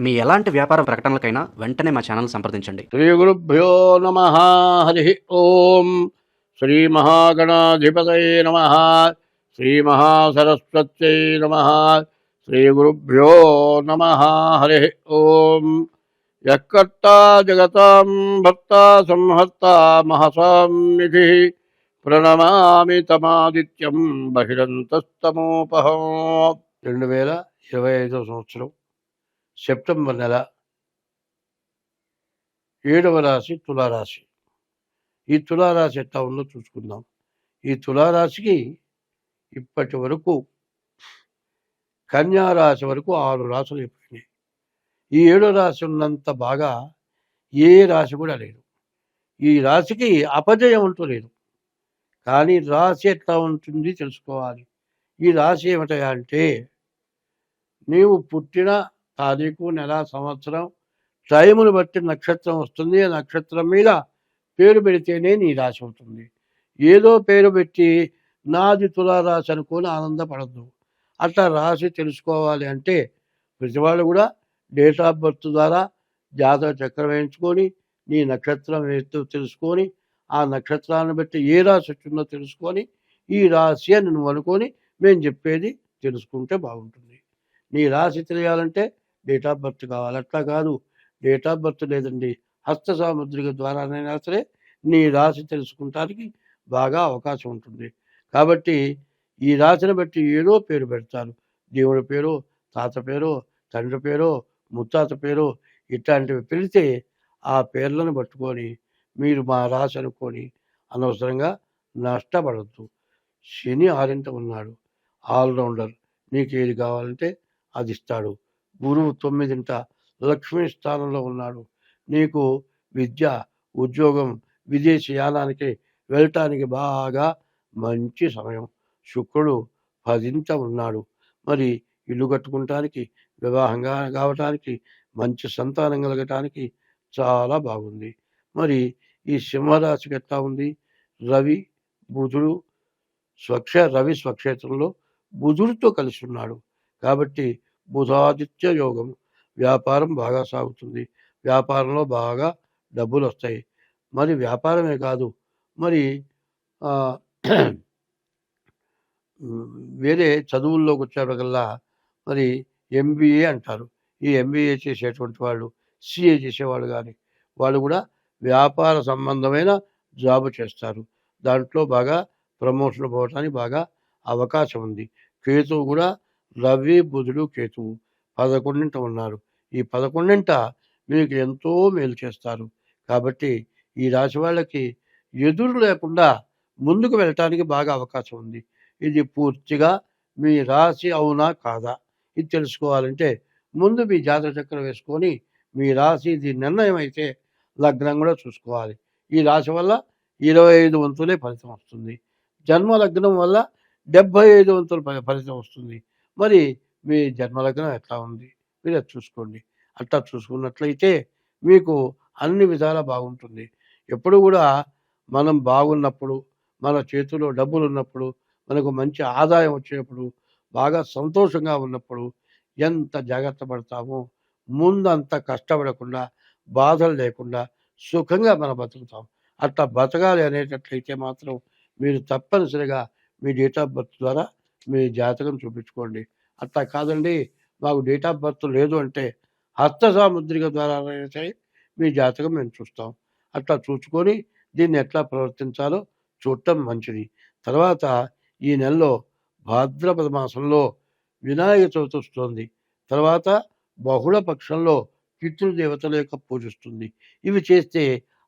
మీ ఎలాంటి వ్యాపార ప్రకటనలకైనా వెంటనే మా ఛానల్ సంప్రదించండి. శ్రీ గురుభ్యో నమ. హరి ఓం. శ్రీ మహాగణాధిపతయ నమ. శ్రీ మహాసరస్వత్యై నమ. శ్రీ గురుభ్యో నమ. హరి ఓం. యక్కర్తా జగతాం భర్త సంహర్త మహసాం నిధి ప్రణమామి తమాదిత్యం బహిరంతస్తమోపహం. రెండు వేల ఇరవై ఐదో సంవత్సరం సెప్టెంబర్ నెల ఏడవ రాశి తులారాశి. ఈ తులారాశి ఎట్లా ఉందో చూసుకుందాం. ఈ తులారాశికి ఇప్పటి వరకు కన్యా రాశి వరకు ఆరు రాశులు అయిపోయినాయి. ఈ ఏడో రాశి ఉన్నంత బాగా ఏ రాశి కూడా లేదు. ఈ రాశికి అపజయం అంటూ లేదు. కానీ రాశి ఎట్లా ఉంటుంది తెలుసుకోవాలి. ఈ రాశి ఏమిటయా అంటే నీవు పుట్టిన తారీఖు నెల సంవత్సరం. టైమును బట్టి నక్షత్రం వస్తుంది. ఆ నక్షత్రం మీద పేరు పెడితేనే నీ రాశి అవుతుంది. ఏదో పేరు పెట్టి నాది తులారాశి అనుకొని ఆనందపడద్దు. అట్లా రాశి తెలుసుకోవాలి అంటే ప్రతివాళ్ళు కూడా డేట్ ఆఫ్ బర్త్ ద్వారా జాతక చక్రం వేయించుకొని నీ నక్షత్రం ఏంటో తెలుసుకొని ఆ నక్షత్రాన్ని బట్టి ఏ రాశి వచ్చిందో తెలుసుకొని ఈ రాశి అని నువ్వు అనుకొని మేము చెప్పేది తెలుసుకుంటే బాగుంటుంది. నీ రాశి తెలియాలంటే డేట్ ఆఫ్ బర్త్ కావాలి. అట్లా కాదు. డేట్ ఆఫ్ బర్త్ లేదండి. హస్త సాముద్రిక ద్వారానైనా సరే నీ రాశి తెలుసుకుంటానికి బాగా అవకాశం ఉంటుంది. కాబట్టి ఈ రాశిని బట్టి ఏదో పేరు పెడతారు. దేవుడి పేరు తాత పేరు తండ్రి పేరు ముత్తాత పేరు ఇట్లాంటివి పిలితే ఆ పేర్లను పట్టుకొని మీరు మా రాశి అనుకొని అనవసరంగా నష్టపడద్దు. శని ఆరింట ఉన్నాడు ఆల్రౌండర్ నీకు ఏది కావాలంటే అది ఇస్తాడు. గురువు తొమ్మిదింట లక్ష్మీ స్థానంలో ఉన్నాడు. నీకు విద్య ఉద్యోగం విదేశీ యానానికి వెళ్ళటానికి బాగా మంచి సమయం. శుక్రుడు పదింట ఉన్నాడు. మరి ఇల్లు కట్టుకుంటానికి వివాహంగా కావటానికి మంచి సంతానం కలగటానికి చాలా బాగుంది. మరి ఈ సింహరాశికి ఎట్లా ఉంది? రవి బుధుడు స్వక్ష రవి స్వక్షేత్రంలో బుధుడితో కలిసి ఉన్నాడు. కాబట్టి బుధాదిత్య యోగం. వ్యాపారం బాగా సాగుతుంది. వ్యాపారంలో బాగా డబ్బులు వస్తాయి మరి వ్యాపారమే కాదు మరి వేరే చదువుల్లోకి వచ్చేటకల్లా మరి ఎంబీఏ అంటారు. ఈ ఎంబీఏ చేసేటువంటి వాళ్ళు సిఏ చేసేవాళ్ళు కానీ వాళ్ళు కూడా వ్యాపార సంబంధమైన జాబ్ చేస్తారు. దాంట్లో బాగా ప్రమోషన్ పోవడానికి బాగా అవకాశం ఉంది. కేతువు కూడా రవి బుధుడు కేతువు పదకొండింట ఉన్నారు. ఈ పదకొండింట మీకు ఎంతో మేలు చేస్తారు. కాబట్టి ఈ రాశి వాళ్ళకి ఎదురు లేకుండా ముందుకు వెళ్ళటానికి బాగా అవకాశం ఉంది. ఇది పూర్తిగా మీ రాశి అవునా కాదా? ఇది తెలుసుకోవాలంటే ముందు మీ జాతర చక్రం వేసుకొని మీ రాశి ఇది నిర్ణయం అయితే లగ్నం కూడా చూసుకోవాలి. ఈ రాశి వల్ల ఇరవై ఐదు వంతులే ఫలితం వస్తుంది. జన్మ లగ్నం వల్ల డెబ్బై ఐదు వంతుల ఫలితం వస్తుంది. మరి మీ జన్మలగ్నం ఎట్లా ఉంది? మీరు అది చూసుకోండి. అట్లా చూసుకున్నట్లయితే మీకు అన్ని విధాలా బాగుంటుంది. ఎప్పుడు కూడా మనం బాగున్నప్పుడు మన చేతిలో డబ్బులు ఉన్నప్పుడు మనకు మంచి ఆదాయం వచ్చినప్పుడు బాగా సంతోషంగా ఉన్నప్పుడు ఎంత జాగ్రత్త పడతామో ముందంత కష్టపడకుండా బాధలు లేకుండా సుఖంగా మనం బతుకుతాం. అట్లా బతకాలి అనేటట్లయితే మాత్రం మీరు తప్పనిసరిగా మీ డేట్ ఆఫ్ బర్త్ ద్వారా మీ జాతకం చూపించుకోండి. అట్లా కాదండి మాకు డేట్ ఆఫ్ బర్త్ లేదు అంటే హస్త సాముద్రిక ద్వారా సరే మీ జాతకం మేము చూస్తాం. అట్లా చూసుకొని దీన్ని ఎట్లా ప్రవర్తించాలో చూడటం మంచిది. తర్వాత ఈ నెలలో భాద్రపద మాసంలో వినాయక చవితి వస్తుంది. తర్వాత బహుళ పక్షంలో పితృదేవతల యొక్క పూజిస్తుంది ఇవి చేస్తే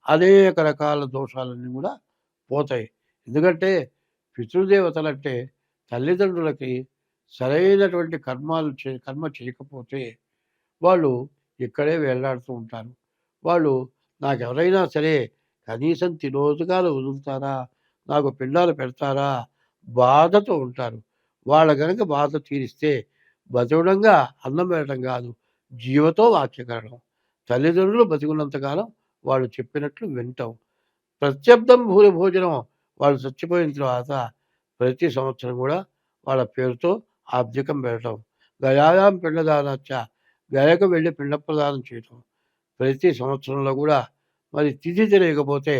అనేక రకాల దోషాలన్నీ కూడా పోతాయి. ఎందుకంటే పితృదేవతలు అంటే తల్లిదండ్రులకి సరైనటువంటి కర్మాలు చే కర్మ చేయకపోతే వాళ్ళు ఇక్కడే వేలాడుతూ ఉంటారు. వాళ్ళు నాకు ఎవరైనా సరే కనీసం తిరోజుగాలు వదులుతారా? నాకు పిండాలు పెడతారా? బాధతో ఉంటారు. వాళ్ళ కనుక బాధ తీరిస్తే బతకడంగా అన్నం పెట్టడం కాదు జీవతో వాక్యకరణం తల్లిదండ్రులు బతికున్నంతకాలం వాళ్ళు చెప్పినట్లు వింటాం. ప్రత్యర్థం భూరి భోజనం వాళ్ళు చచ్చిపోయిన తర్వాత ప్రతి సంవత్సరం కూడా వాళ్ళ పేరుతో ఆబ్దికం పెట్టడం గయాయాం పిండదానచ్చ గయకు వెళ్ళి పిండ ప్రదానం చేయటం. ప్రతి సంవత్సరంలో కూడా మరి తిథి తెలియకపోతే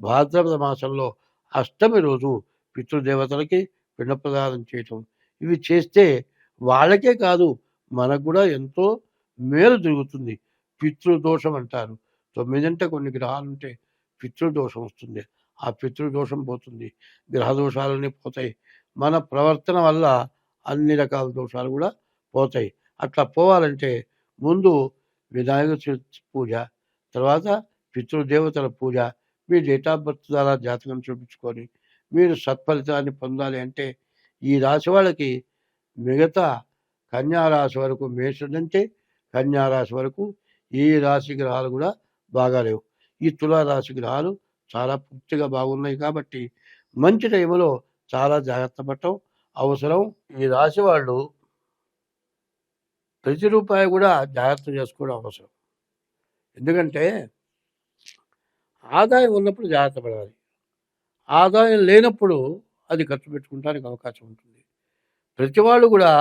భాద్రపద మాసంలో అష్టమి రోజు పితృదేవతలకి పిండ ప్రదానం చేయటం. ఇవి చేస్తే వాళ్ళకే కాదు మనకు కూడా ఎంతో మేలు జరుగుతుంది. పితృదోషం అంటారు. తొమ్మిదింట కొన్ని గ్రహాలు ఉంటే పితృదోషం వస్తుంది. ఆ పితృదోషం పోతుంది. గ్రహదోషాలన్నీ పోతాయి. మన ప్రవర్తన వల్ల అన్ని రకాల దోషాలు కూడా పోతాయి. అట్లా పోవాలంటే ముందు వినాయక చవితి పూజ తర్వాత పితృదేవతల పూజ. మీ డేట్ ఆఫ్ బర్త్ ద్వారా జాతకం చూపించుకొని మీరు సత్ఫలితాన్ని పొందాలి అంటే ఈ రాశి వాళ్ళకి మిగతా కన్యా రాశి వరకు మేషుడంటే కన్యారాశి కన్యా రాశి వరకు ఈ రాశి గ్రహాలు కూడా బాగాలేవు ఈ తులా రాశి గ్రహాలు చాలా పూర్తిగా బాగున్నాయి కాబట్టి మంచి టైంలో చాలా జాగ్రత్త పడటం అవసరం. ఈ రాశి వాళ్ళు ప్రతి రూపాయి కూడా జాగ్రత్త చేసుకోవడం అవసరం. ఎందుకంటే ఆదాయం ఉన్నప్పుడు జాగ్రత్త పడాలి. ఆదాయం లేనప్పుడు అది ఖర్చు పెట్టుకుంటానికి అవకాశం ఉంటుంది. ప్రతి వాళ్ళు కూడా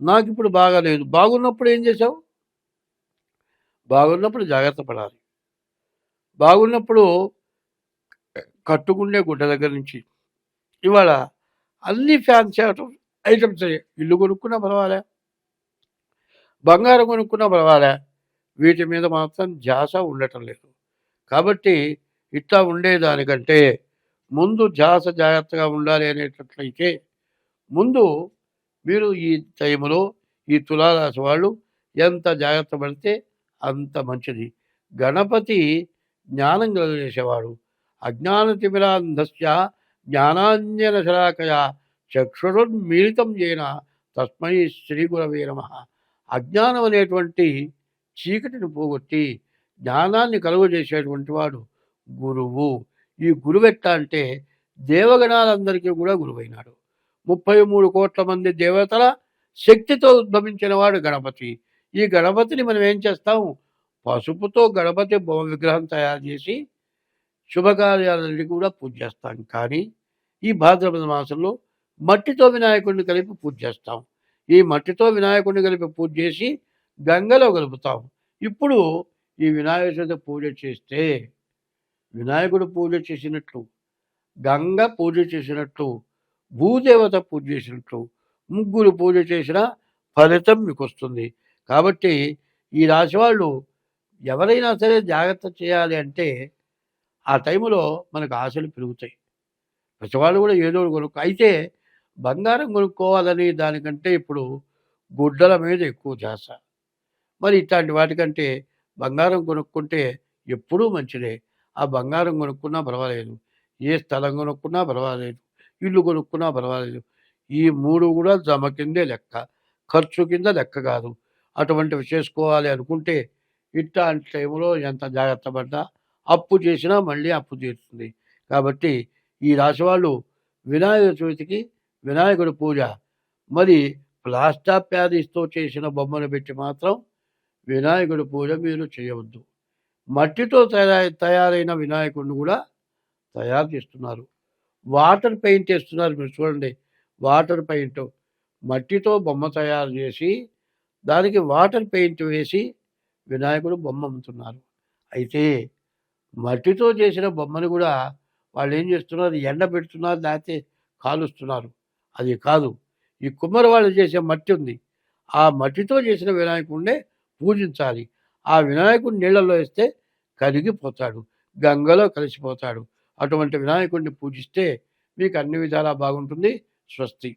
నాకు ఇప్పుడు బాగాలేదు బాగున్నప్పుడు ఏం చేసావు బాగున్నప్పుడు జాగ్రత్త పడాలి. బాగున్నప్పుడు కట్టుకుండే గుడ్డ దగ్గర నుంచి. ఇవాళ అన్ని ఫ్యాన్సీ ఐటమ్స్ ఇల్లు కొనుక్కున్నా పర్వాలే. బంగారం కొనుక్కున్నా పర్వాలే. వీటి మీద మాత్రం ధ్యాస ఉండటం లేదు. కాబట్టి ఇట్లా ఉండేదానికంటే ముందు ధ్యాస జాగ్రత్తగా ఉండాలి అనేటట్లయితే ముందు మీరు ఈ టైంలో ఈ తులారాశి వాళ్ళు ఎంత జాగ్రత్త పడితే అంత మంచిది. గణపతి జ్ఞానం కలుగజేసేవాడు. అజ్ఞానతిమిరాంధస్య జ్ఞానాంజన శలాకయ చక్షురున్మీలితం చేన తస్మై శ్రీ గురవే నమ. అజ్ఞానం అనేటువంటి చీకటిని పోగొట్టి జ్ఞానాన్ని కలుగజేసేటువంటి వాడు గురువు. ఈ గురువెట్ట అంటే దేవగణాలందరికీ కూడా గురువైనాడు. ముప్పై మూడు కోట్ల మంది దేవతల శక్తితో ఉద్భవించిన వాడు గణపతి. ఈ గణపతిని మనం ఏం చేస్తాం? పసుపుతో గణపతి బొమ్మ విగ్రహం తయారు చేసి శుభకార్యాలన్నీ కూడా పూజ చేస్తాం. కానీ ఈ భాద్రపద మాసంలో మట్టితో వినాయకుడిని కలిపి పూజ చేస్తాం. ఈ మట్టితో వినాయకుడిని కలిపి పూజ చేసి గంగలో కలుపుతాం. ఇప్పుడు ఈ వినాయక చవితి పూజ చేస్తే వినాయకుడు పూజ చేసినట్లు గంగ పూజ చేసినట్లు భూదేవత పూజ చేసినట్లు ముగ్గురు పూజ చేసిన ఫలితం మీకు వస్తుంది. కాబట్టి ఈ రాశి వాళ్ళు ఎవరైనా సరే జాగ్రత్త చేయాలి అంటే ఆ టైంలో మనకు ఆశలు పెరుగుతాయి. ప్రతివాళ్ళు కూడా ఏదో కొనుక్కో అయితే బంగారం కొనుక్కోవాలని దానికంటే ఇప్పుడు గుడ్డల మీద ఎక్కువ ధ్యాస. మరి ఇట్లాంటి వాటికంటే బంగారం కొనుక్కుంటే ఎప్పుడూ మంచిదే. ఆ బంగారం కొనుక్కున్నా పర్వాలేదు. ఏ స్థలం కొనుక్కున్నా పర్వాలేదు. ఇల్లు కొనుక్కున్నా పర్వాలేదు. ఈ మూడు కూడా జమ కిందే లెక్క. ఖర్చు కింద లెక్క కాదు. అటువంటివి చేసుకోవాలి అనుకుంటే ఇట్లాంటి టైంలో ఎంత జాగ్రత్త పడ్డా అప్పు చేసినా మళ్ళీ అప్పు తీరుతుంది. కాబట్టి ఈ రాశి వాళ్ళు వినాయక చవితికి వినాయకుడి పూజ. మరి ప్లాస్టా ప్యారిస్తో చేసిన బొమ్మను పెట్టి మాత్రం వినాయకుడి పూజ మీరు చేయవద్దు. మట్టితో తయారై తయారైన వినాయకుడిని కూడా తయారు చేస్తున్నారు. వాటర్ పెయింట్ వేస్తున్నారు మీరు చూడండి. Water paint. మట్టితో బొమ్మ తయారు చేసి దానికి వాటర్ పెయింట్ వేసి వినాయకుడు బొమ్మ అమ్ముతున్నారు. అయితే మట్టితో చేసిన బొమ్మను కూడా వాళ్ళు ఏం చేస్తున్నారు ఎండ పెడుతున్నారు లేకపోతే కాలుస్తున్నారు. అది కాదు. ఈ కుమ్మర వాళ్ళు చేసే మట్టి ఉంది. ఆ మట్టితో చేసిన వినాయకుడినే పూజించాలి. ఆ వినాయకుడిని నీళ్ళలో వేస్తే కరిగిపోతాడు. గంగలో కలిసిపోతాడు. అటువంటి వినాయకుడిని పూజిస్తే మీకు అన్ని విధాలా బాగుంటుంది. స్వస్తి.